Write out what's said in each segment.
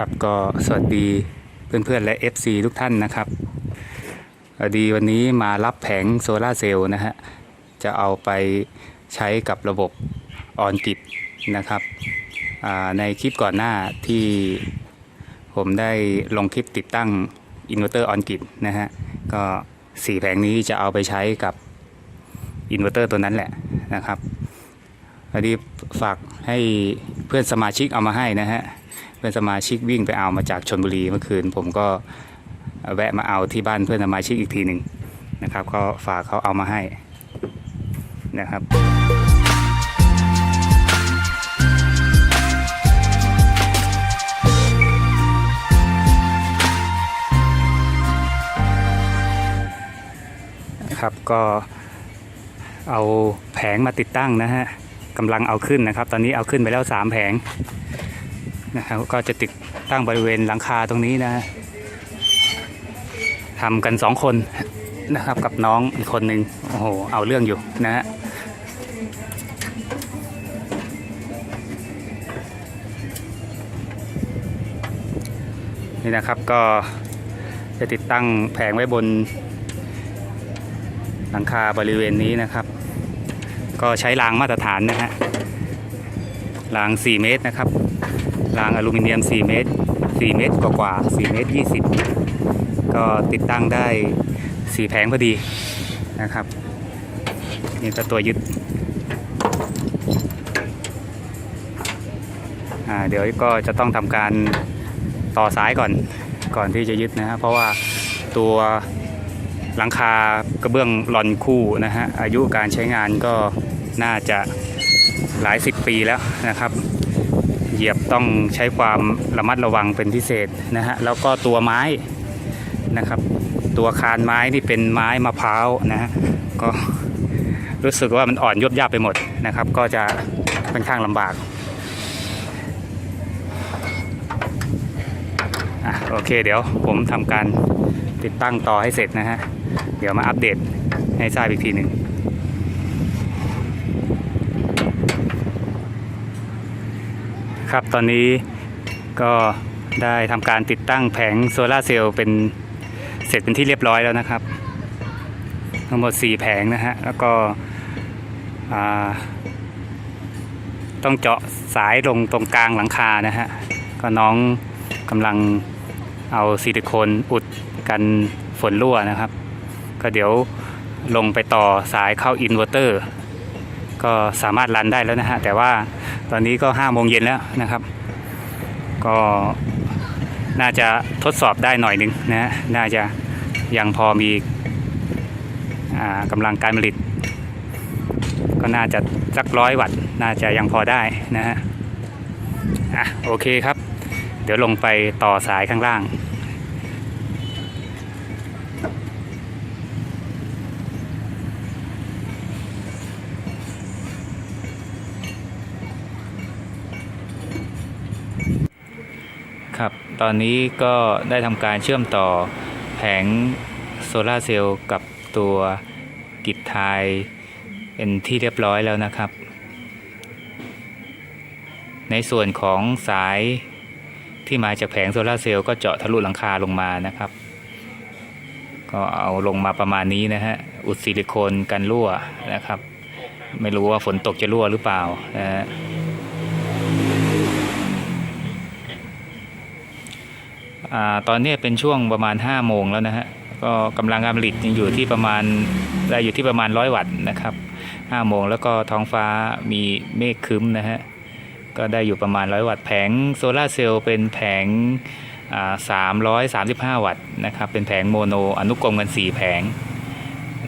ครับก็สวัสดีเพื่อนๆและ FC ทุกท่านนะครับพอดีวันนี้มารับแผงโซลาเซลล์นะฮะจะเอาไปใช้กับระบบออนกิดนะครับในคลิปก่อนหน้าที่ผมได้ลงคลิปติดตั้งอินเวอร์เตอร์ออนกิดนะฮะก็สี่แผงนี้จะเอาไปใช้กับอินเวอร์เตอร์ตัวนั้นแหละนะครับพอดีฝากให้เพื่อนสมาชิกเอามาให้นะฮะ เพื่อนสมาชิกวิ่งไปเอามาจากชนบุรีเมื่อคืน ผมก็แวะมาเอาที่บ้านเพื่อนสมาชิกอีกทีหนึ่งนะครับ ก็ฝากเขาเอามาให้นะครับครับก็เอาแผงมาติดตั้งนะฮะกำลังเอาขึ้นนะครับ ตอนนี้เอาขึ้นไปแล้ว 3 แผง นะครับก็จะติดตั้งบริเวณหลังคาตรงนี้นะทำกันสองคนนะครับกับน้องอีกคนหนึ่งโอ้โหเอาเรื่องอยู่นะฮะนี่นะครับก็จะติดตั้งแผงไว้บนหลังคาบริเวณนี้นะครับ ก็ใช้รางมาตรฐานนะฮะราง 4 เมตรนะครับ รางอลูมิเนียม 4 เมตร 4 เมตรกว่าๆ4เมตร 20 ก็ติดตั้งได้ 4 แผงพอดีนะครับ นี่ก็ตัวยึดอ่าเดี๋ยวก็จะต้องทำการต่อสายก่อนก่อนที่จะยึดนะฮะเพราะว่าตัวหลังคากระเบื้องหลอนคู่นะฮะอายุการใช้งานก็น่าจะหลายสิบปีแล้วนะครับ เหยียบต้องใช้ความระมัดระวังเป็นพิเศษนะฮะแล้วก็ตัวไม้นะครับ ตัวคานไม้ที่เป็นไม้มะพร้าวนะฮะก็รู้สึกว่ามันอ่อนยบยับไปหมดนะครับ ก็จะค่อนข้างลำบากอะโอเคเดี๋ยวผมทำการติดตั้งต่อให้เสร็จนะฮะ เดี๋ยวมาอัปเดตให้ทราบอีกทีหนึ่ง ครับตอนนี้ก็ได้ทำการติดตั้งแผงโซลาเซลล์เป็นเสร็จเป็นที่เรียบร้อยแล้วนะครับ ทั้งหมด 4 แผงนะฮะ แล้วก็ต้องเจาะสายลงตรงกลางหลังคานะฮะ ก็น้องกำลังเอาซิลิโคนอุดกันฝนรั่วนะครับ ก็เดี๋ยวลงไปต่อสายเข้าอินเวอร์เตอร์ ก็สามารถรันได้แล้วนะฮะ แต่ว่า อนนี้ก็ห้าโมงเย็นแล้วนะครับ ก็น่าจะทดสอบได้หน่อยหนึ่งนะฮะน่าจะยังพอมีอ่ากำลังการผลิต ก็น่าจะสักร้อยวัตต์น่าจะยังพอได้นะฮะอะโอเคครับ เดี๋ยวลงไปต่อสายข้างล่าง ตอนนี้ก็ได้ทำการเชื่อมต่อแผงโซลาร์เซลล์กับตัวกิจทายเป็นที่เรียบร้อยแล้วนะครับ ในส่วนของสายที่มาจากแผงโซลาร์เซลล์ก็เจาะทะลุหลังคาลงมานะครับ ก็เอาลงมาประมาณนี้นะฮะ อุดซิลิโคนกันรั่วนะครับ ไม่รู้ว่าฝนตกจะรั่วหรือเปล่านะฮะ อ่า ตอนนี้เป็นช่วงประมาณ 5 โมงแล้วนะฮะก็กำลังการผลิตยังอยู่ที่ประมาณได้อยู่ที่ประมาณ100วัตต์นะครับ5โมงแล้วก็ท้องฟ้ามีเมฆครึ้มนะฮะก็ได้อยู่ประมาณ100วัตต์แผงโซลาเซลล์เป็นแผงอ่า335วัตต์นะครับเป็นแผงโมโนอนุกรมกัน4แผง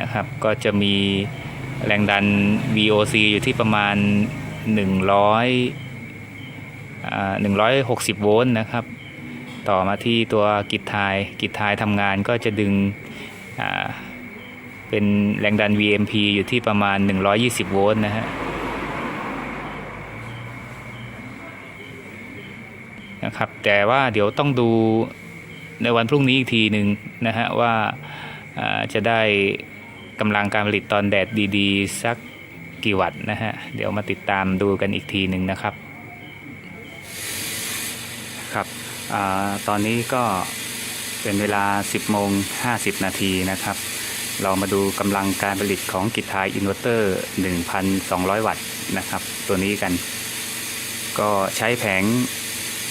นะครับก็จะมีแรงดัน VOC อยู่ที่ประมาณ 100อ่า160 โวลต์นะครับ ต่อมาที่ตัวกิจทายกิจทายทำงานก็จะดึงเป็นแรงดัน VMP อยู่ที่ประมาณ 120 โวลต์นะฮะนะครับแต่ว่าเดี๋ยวต้องดูในวันพรุ่งนี้อีกทีหนึ่งนะฮะว่าอ่าจะได้กำลังการผลิตตอนแดดดี ๆ สักกี่วัตต์นะฮะ เดี๋ยวมาติดตามดูกันอีกทีหนึ่งนะครับ ครับ อา ตอนนี้ก็เป็นเวลา 10โมง50 นาทีนะครับ เรามาดูกำลังการผลิตของกิจทายอินเวอร์เตอร์ 1,200 วัตต์นะครับ ตัวนี้กัน ก็ใช้แผง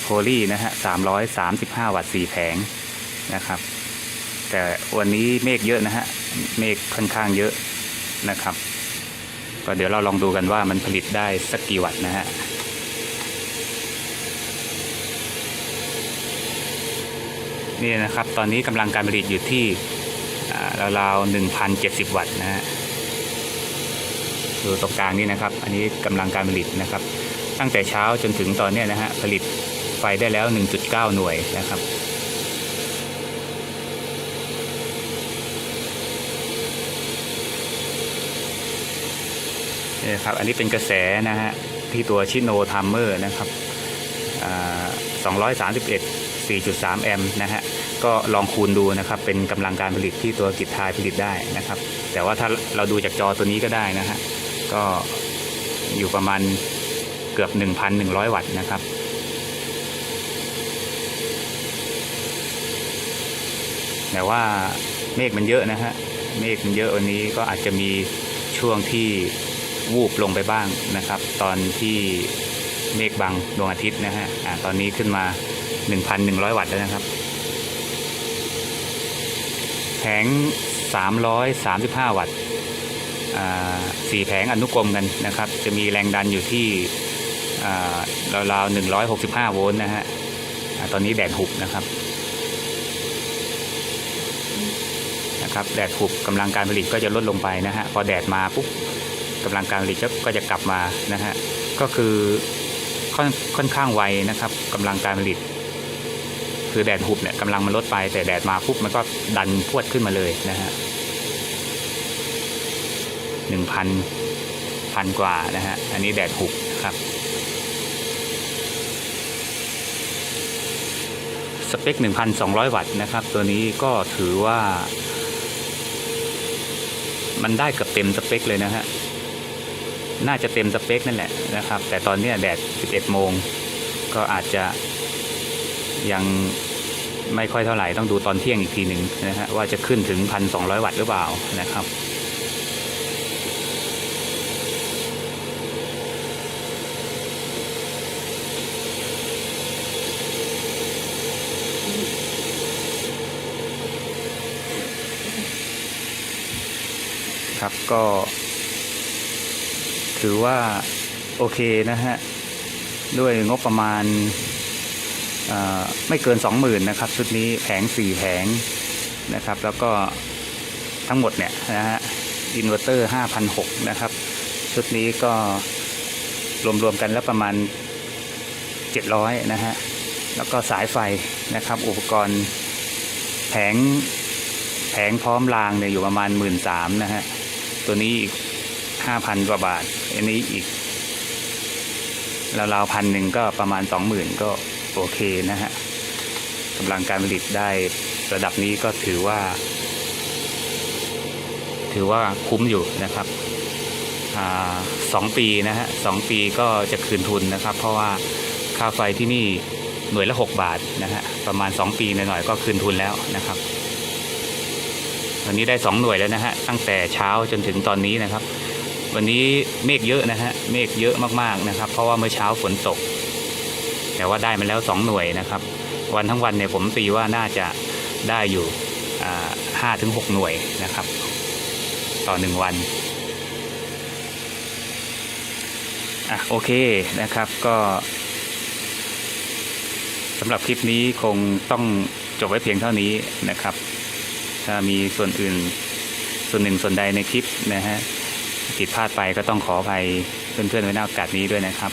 โพลีนะฮะ 335 วัตต์ 4 แผงนะครับ แต่วันนี้เมฆเยอะนะฮะ เมฆค่อนข้างเยอะนะครับ ก็เดี๋ยวเราลองดูกันว่ามันผลิตได้สักกี่วัตต์นะฮะ นี่นะครับ ตอนนี้กำลังการผลิตอยู่ที่อ่าราวๆ1,070วัตต์นะฮะดูตรงกลางนี่นะครับ อันนี้กำลังการผลิตนะครับ ตั้งแต่เช้าจนถึงตอนนี้นะฮะผลิตไฟได้แล้ว 1.9 หน่วยนะครับนี่ครับอันนี้เป็นกระแสนะฮะที่ตัวชิโนทัมเมอร์นะครับอ่า231 4.3 แอมป์นะฮะก็ลองคูณดูนะครับเป็นกำลังการผลิตที่ตัวกิจทายผลิตได้นะครับ แต่ว่าถ้าเราดูจากจอตัวนี้ก็ได้นะฮะก็อยู่ประมาณเกือบ 1,100 วัตต์นะครับแต่ว่าเมฆมันเยอะนะฮะ เมฆมันเยอะวันนี้ก็อาจจะมีช่วงที่วูบลงไปบ้างนะครับ ตอนที่เมฆบังดวงอาทิตย์นะฮะอ่าตอนนี้ขึ้นมา 1,100 วัตต์แล้วนะครับ แผง 335 วัตต์อ่าสี่แผงอนุกรมกันนะครับ จะมีแรงดันอยู่ที่อ่าราวๆ165 โวลต์นะฮะตอนนี้แดดหุบนะครับนะครับแดดหุบกำลังการผลิตก็จะลดลงไปนะฮะพอแดดมาปุ๊บกำลังการผลิตก็จะกลับมานะฮะก็คือค่อนค่อนข้างไวนะครับกำลังการผลิต คือแดดหุบเนี่ยกำลังมันลดไป แต่แดดมาปุ๊บมันก็ดันพวดขึ้นมาเลยนะฮะหนึ่งพันพันกว่านะฮะ อันนี้แดดหุบครับ สเปค 1,200 วัตต์นะครับ ตัวนี้ก็ถือว่า มันได้เกือบเต็มสเปคเลยนะฮะ น่าจะเต็มสเปคนั่นแหละนะครับ แต่ตอนนี้แดด 11 โมง ก็อาจจะ ยังไม่ค่อยเท่าไหร่ต้องดูตอนเที่ยงอีกทีหนึ่งนะฮะว่าจะขึ้นถึง 1,200 วัตต์หรือเปล่านะครับ ครับก็ ถือว่า โอเคนะฮะ ด้วยงบประมาณ ไม่เกิน 20,000นะครับชุดนี้แผง4แผงนะครับ แล้วก็ทั้งหมดเนี่ยนะฮะอินเวอร์เตอร์5,600นะครับ ชุดนี้ก็รวมๆกันแล้วประมาณ 700 นะฮะ แล้วก็สายไฟนะครับ อุปกรณ์แผงแผงพร้อมรางเนี่ยอยู่ประมาณ 1 3ื่นนะฮะ ตัวนี้อีกห้าพันกว่าบาท อันนี้อีกราวๆพันหนึ่งก็ประมาณสองหมื่นก็ โอเคนะฮะกำลังการผลิตได้ระดับนี้ก็ถือว่า ถือว่าคุ้มอยู่นะครับอสองปีนะฮะสองปีก็จะคืนทุนนะครับ เพราะว่าค่าไฟที่นี่หน่วยละหกบาทนะฮะประมาณสองปีหน่อยๆก็คืนทุนแล้วนะครับวันนี้ได้สองหน่วยแล้วนะฮะตั้งแต่เช้าจนถึงตอนนี้นะครับ วันนี้เมฆเยอะนะฮะเมฆเยอะมากๆนะครับ เพราะว่าเมื่อเช้าฝนตก แต่ว่าได้มาแล้วสองหน่วยนะครับ วันทั้งวันเนี่ยผมตีว่าน่าจะได้อยู่ห้าถึงหกหน่วยนะครับ ต่อหนึ่งวันอะโอเคนะครับก็สำหรับคลิปนี้คงต้องจบไว้เพียงเท่านี้นะครับ ถ้ามีส่วนอื่นส่วนหนึ่งส่วนใดในคลิปนะฮะผิดพลาดไปก็ต้องขออภัยเพื่อนๆไว้ในโอกาสนี้ด้วยนะครับ